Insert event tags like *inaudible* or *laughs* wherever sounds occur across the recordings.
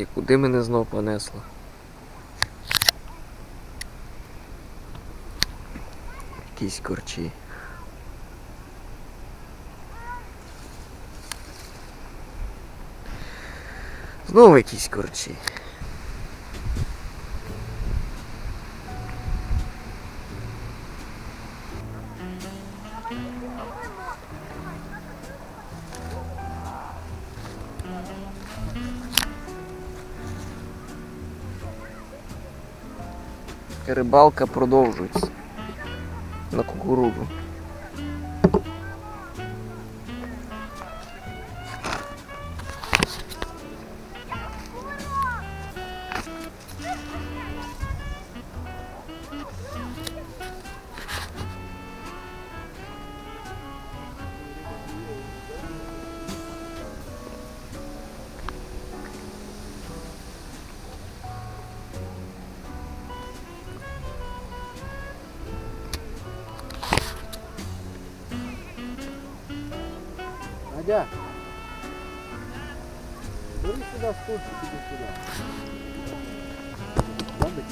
І куди мене знов понесло? Якісь корчі. Знову якісь корчі. Рибалка продовжується на кукурудзу. Надя, бери сюда стульчик, иди сюда. Надо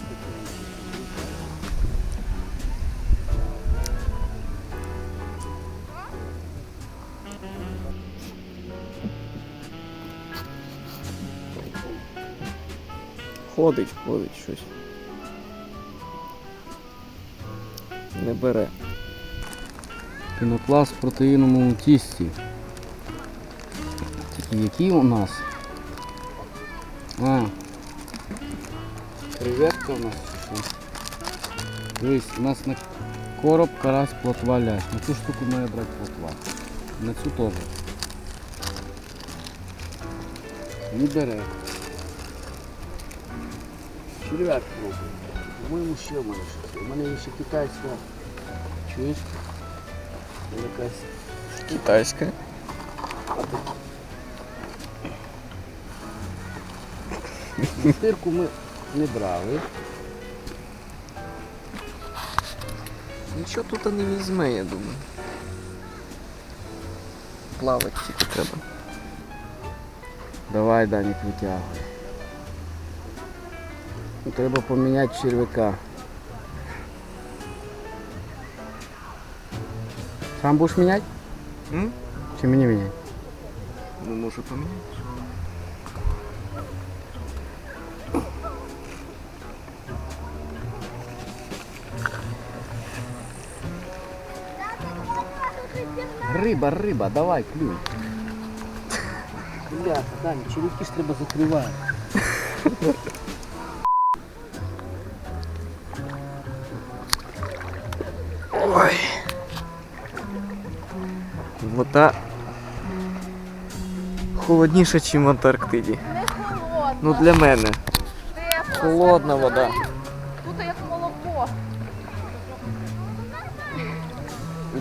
Ходить, ходить щось. Не бере. Пінопласт в протеїновому тісті. Які у нас? А. Креветка у нас? Дивись, у нас на короб, карась, плотва, лящ. На цю штуку має брати плотва. На цю теж. Не бере. Червяк пробує. По-моєму, ще в мене щось. У мене є ще китайська. Чуєш? Якась. Китайська. Стирку ми не брали. Нічого тут не візьме, я думаю. Плавати тільки треба. Давай, Данік, витягуй. Ну, Треба поміняти червяка. Сам будеш міняти? М? Чи мені міняти? Ну, можу поміняти. Риба, риба, давай, клюй. Бля, Дані, червяки ж треба закривати. Ой. Вода холодніша, ніж в Антарктиді. Не холодно. Ну для мене. Холодна вода.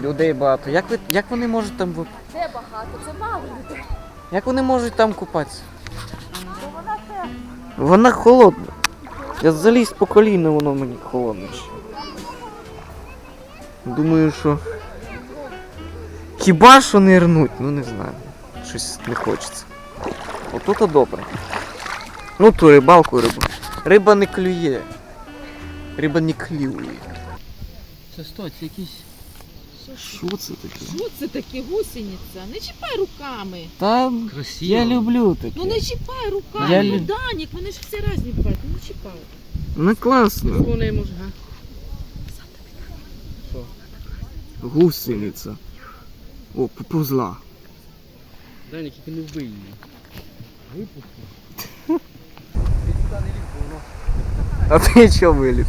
Людей багато. Як, ви, як вони можуть там ви- Де багато? Це мало людей. Як вони можуть там купатися? Бо вона тепла. Вона холодна. Я заліз по коліна, воно мені холодне. ще. Думаю, що. Хіба що не рнуть? Ну не знаю. Щось не хочеться. Отут -то добре. Ну ту рибалку рибу. Риба не клює. Риба не клює. Це стой, це якісь. Що це таке? Що це таке гусениця? Не чіпай руками. Та Красиво. Я люблю таке. Ну не чіпай руками. Я ну, лю- Данік, вони ж всі різні бувають. Ну не чіпай. ну класно. Вони може, га? Гусениця. О, поповзла. Данік, тільки не вбий її. Випусти. *laughs* А ти чого виліз?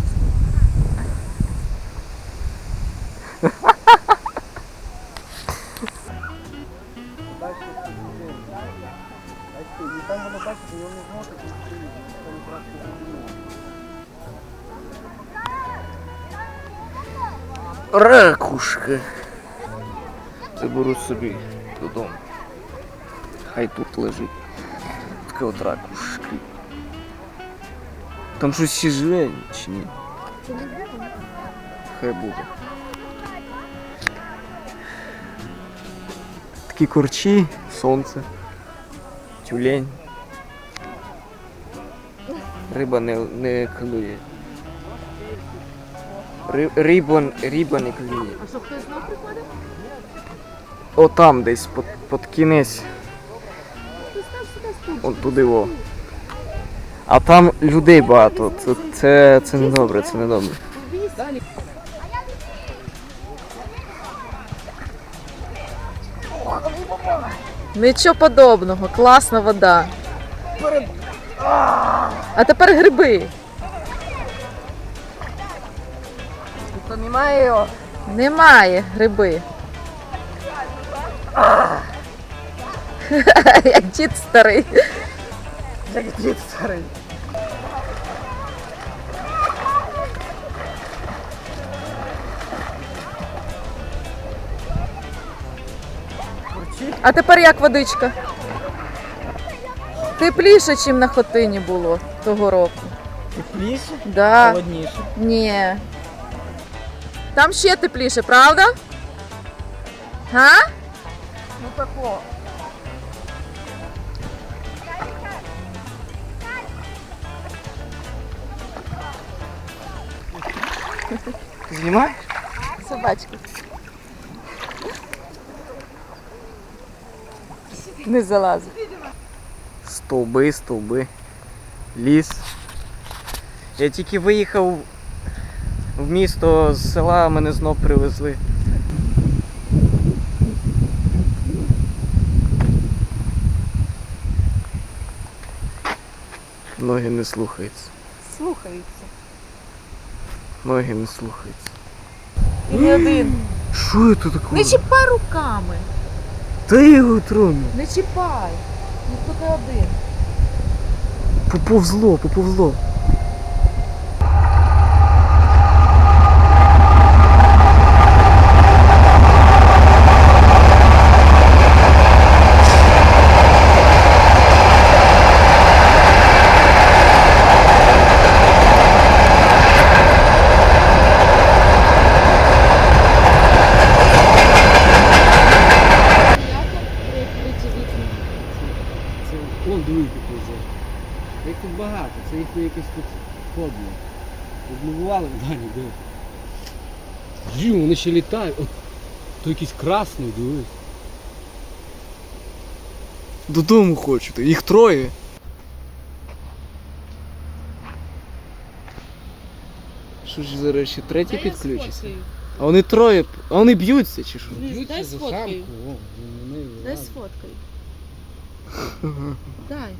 Ракушка. Заберу собі додому. Хай тут лежить. Таке от ракушки. Там щось ще живе чи ні? Хай буде. Такі корчі, сонце, тюлень. риба не, не клює. Ри, риба, риба не клює. А що хтось знов приходить? О там десь, під, під кінець. От туди во. А там людей багато. Це, це, це не добре, це не добре. Нічого подобного, класна вода. А тепер гриби. То немає його. Немає гриби. *laughs* Як дід старий. Як дід старий. А тепер як водичка? Тепліше, ніж на хотині було того року. Тепліше? Да. Холодніше. Ні. Там ще тепліше, правда? Га? Ну тако. Знімаєш? Собачка. Не залазить. Стовби, стовби. Ліс. Я тільки виїхав в місто з села, мене знов привезли. Ноги не слухаються. Слухаються. Ноги не слухаються. І не один. Що це таке? Не чіпай руками. Та його трону. Не чіпай. Ну не один. Поповзло, поповзло. Це он диви який вже. Їх тут багато, це їх якесь тут ходно. Відмивували Дані, диви. Жі, вони ще літають. От, то якийсь красний, дивись. Додому хочете, їх троє. Що ж зараз ще третій підключиться? А вони троє, а вони б'ються чи що? Дай Б'ються за сфоткаю. самку, о, вони Дай сфоткай. Дай.